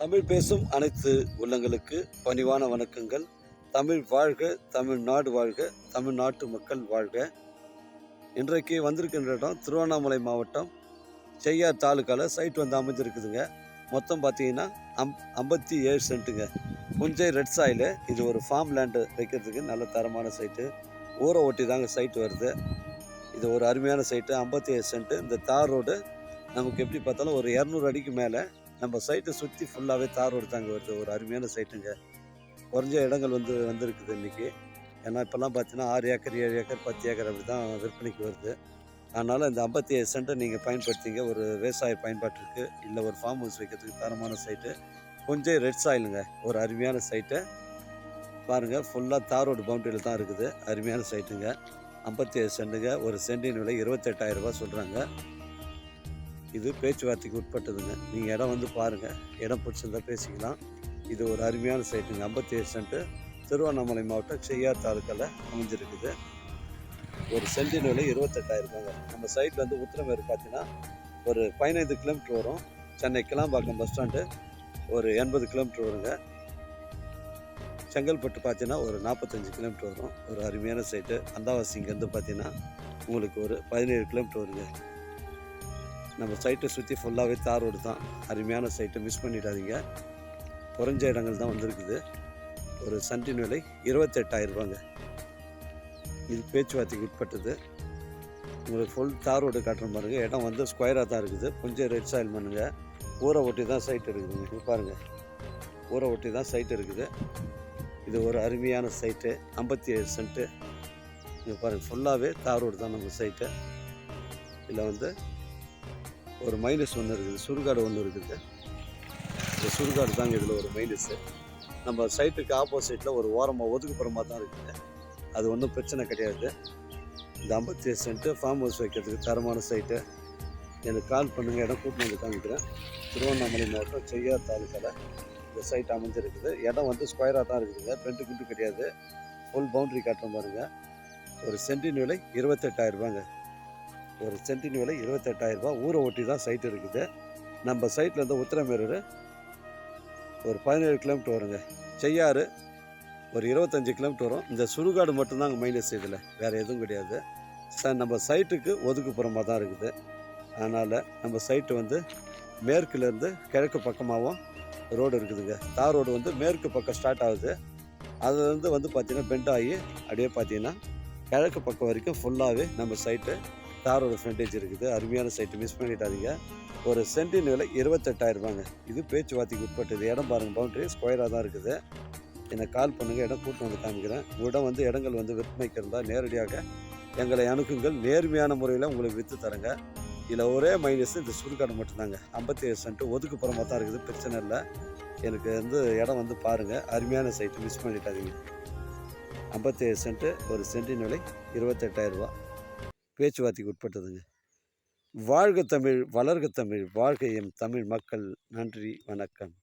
தமிழ் பேசும் அனைத்து உள்ளங்களுக்கு பணிவான வணக்கங்கள். தமிழ் வாழ்க தமிழ்நாடு வாழ்க தமிழ்நாட்டு மக்கள் வாழ்க. இன்றைக்கு வந்திருக்கின்ற இடம் திருவண்ணாமலை மாவட்டம். செய்யார் தாலுக்காவில் சைட் வந்து அமைஞ்சிருக்குதுங்க. மொத்தம் பார்த்தீங்கன்னா அம் ஐம்பத்தி ஏழு சென்ட்டுங்க. புஞ்சை ரெட் சாயிலு இது ஒரு ஃபார்ம் லேண்டு வைக்கிறதுக்கு நல்ல தரமான சைட்டு. ஊரை ஒட்டி தாங்க சைட்டு வருது. இது ஒரு அருமையான சைட்டு ஐம்பத்தி ஏழு சென்ட்டு. இந்த தார் ரோடு நமக்கு எப்படி பார்த்தாலும் ஒரு இரநூறு அடிக்கு மேலே. நம்ம சைட்டை சுற்றி ஃபுல்லாகவே தார் ரோடு தாங்க வருது. ஒரு அருமையான சைட்டுங்க குறைஞ்ச இடங்கள் வந்து வந்திருக்குது இன்றைக்கி ஏன்னா இப்போல்லாம் பார்த்தீங்கன்னா ஆறு ஏக்கர் ஏழு ஏக்கர் பத்து ஏக்கர் அப்படி தான் விற்பனைக்கு வருது. அதனால் இந்த ஐம்பத்தி ஏழு சென்ட்டை நீங்கள் பயன்படுத்திங்க. ஒரு விவசாய பயன்பாட்டிற்கு இல்லை ஒரு ஃபார்ம் ஹவுஸ் வைக்கிறதுக்கு தரமான சைட்டு கொஞ்சம் ரெட் சாயிலுங்க ஒரு அருமையான சைட்டு பாருங்கள் ஃபுல்லாக தார் ரோடு பவுண்டரியில் தான் இருக்குது. அருமையான சைட்டுங்க ஐம்பத்தி ஏழு சென்ட்டுங்க. ஒரு சென்டின் விலை இருபத்தெட்டாயிரம் சொல்கிறாங்க இது பேச்சுவார்த்தைக்கு உட்பட்டதுங்க. நீங்கள் இடம் வந்து பாருங்கள் இடம் பிடிச்சிருந்தா பேசிக்கலாம். இது ஒரு அருமையான சைட்டுங்க ஐம்பத்தி ஏழு சென்ட்டு திருவண்ணாமலை மாவட்டம் செய்யார் தாலுக்காவில் அமைஞ்சிருக்குது. ஒரு சென்டின் விலை இருபத்தெட்டாயிரம் நம்ம சைட்டில் வந்து உத்திரமேறு பார்த்தீங்கன்னா ஒரு பதினைந்து கிலோமீட்டர் வரும். சென்னை கிளாம்பாக்கம் பஸ் ஸ்டாண்டு ஒரு எண்பது கிலோமீட்டர் வருங்க. செங்கல்பட்டு பார்த்தீங்கன்னா ஒரு நாற்பத்தஞ்சு கிலோமீட்டர் வரும். ஒரு அருமையான சைட்டு அந்தாவாசி இங்கேருந்து பார்த்தீங்கன்னா உங்களுக்கு ஒரு பதினேழு கிலோமீட்டர் வருங்க. நம்ம சைட்டை சுற்றி ஃபுல்லாகவே தார் ரோடு தான். அருமையான சைட்டை மிஸ் பண்ணிடாதீங்க. குறைஞ்ச இடங்கள் தான் வந்திருக்குது. ஒரு சன்றின் விலை இருபத்தெட்டாயிரம் ரூபாங்க. இது பேச்சுவார்த்தைக்கு உட்பட்டது. உங்களுக்கு ஃபுல் தார் ரோடு காட்டுற பாருங்கள் இடம் வந்து ஸ்கொயராக தான் இருக்குது. கொஞ்சம் ரெட் சாயில் பண்ணுங்கள் ஊரை ஒட்டி தான் சைட் இருக்குதுங்க இது பாருங்கள் ஊரை ஒட்டி தான் சைட் இருக்குது. இது ஒரு அருமையான சைட்டு ஐம்பத்தி ஏழு சென்ட்டு இது பாருங்கள் ஃபுல்லாகவே தார் ரோடு தான் நம்ம சைட்டு இதில் வந்து ஒரு மைனஸ் ஒன்று இருக்குது சுருக்காடு ஒன்று இருக்குது. இந்த சுடுகாடு தாங்க இதில் ஒரு மைனஸு நம்ம சைட்டுக்கு ஆப்போசிட்டில் ஒரு ஓரமாக ஒதுக்குப்புறமாக தான் இருக்குது. அது ஒன்றும் பிரச்சனை கிடையாது. இந்த ஐம்பத்தி ஏழு சென்ட்டு ஃபார்ம் ஹவுஸ் வைக்கிறதுக்கு தரமான சைட்டு எனக்கு கால் பண்ணுங்கள் இடம் கூட்டிட்டு வந்து காமிக்கிறேன். திருவண்ணாமலை மாவட்டம் செய்யார் தாலுக்காவில் இந்த சைட் அமைஞ்சிருக்குது. இடம் வந்து ஸ்கொயராக தான் இருக்குதுங்க. பெண்டு குண்டு கிடையாது. ஃபுல் பவுண்ட்ரி காட்டுற பாருங்கள் ஒரு சென்டின் விலை இருபத்தெட்டாயிரம் ரூபாங்க. ஒரு சென்டின் விலை இருபத்தெட்டாயிரம் ரூபாய். ஊரை ஒட்டி தான் சைட் இருக்குது. நம்ம சைட்டில் இருந்து உத்திரமேரூர் ஒரு பதினேழு கிலோமீட்டர் வருங்க. செய்யாறு ஒரு இருபத்தஞ்சி கிலோமீட்டர் வரும். இந்த சுடுகாடு மட்டும்தாங்க மைனஸ் இதில். வேறு எதுவும் கிடையாது. ச நம்ம சைட்டுக்கு ஒதுக்குப்புறமாக தான் இருக்குது. அதனால் நம்ம சைட்டு வந்து மேற்குலேருந்து கிழக்கு பக்கமாகவும் ரோடு இருக்குதுங்க. தார் ரோடு வந்து மேற்கு பக்கம் ஸ்டார்ட் ஆகுது. அதுலேருந்து வந்து பார்த்திங்கன்னா பெண்ட் ஆகி அப்படியே பார்த்தீங்கன்னா கிழக்கு பக்கம் வரைக்கும் ஃபுல்லாகவே நம்ம சைட்டு தாரோட ஃப்ரண்டேஜ் இருக்குது. அருமையான சைட்டு மிஸ் பண்ணிட்டாதீங்க ஒரு சென்டின் விலை இருபத்தெட்டாயிரரூபாங்க. இது பேச்சுவார்த்தைக்கு உட்பட்டது. இடம் பாருங்கள் பவுண்டரி ஸ்கொயராக தான் இருக்குது. என்னை கால் பண்ணுங்கள் இடம் கூட்டு வந்து காமிக்கிறேன். உங்களிடம் வந்து இடங்கள் வந்து விற்பனைக்கு இருந்தால் நேரடியாக எங்களை அணுகுங்கள். நேர்மையான முறையில் உங்களுக்கு விற்று தரேங்க. இதில் ஒரே மைனஸ் இந்த சுடுகாடு மட்டும்தாங்க. ஐம்பத்தி ஏழு சென்ட்டு ஒதுக்குப்புறமாக தான் இருக்குது. பிரச்சனை இல்லை. எனக்கு வந்து இடம் வந்து பாருங்கள் அருமையான சைட்டு மிஸ் பண்ணிட்டாதீங்க ஐம்பத்தேழு சென்ட்டு ஒரு சென்டின் விலை இருபத்தெட்டாயிரரூபா. பேச்சுவார்த்தைக்கு உட்பட்டதுங்க. வாழ்க தமிழ் வளர்க தமிழ் வாழ்க எம் தமிழ் மக்கள். நன்றி வணக்கம்.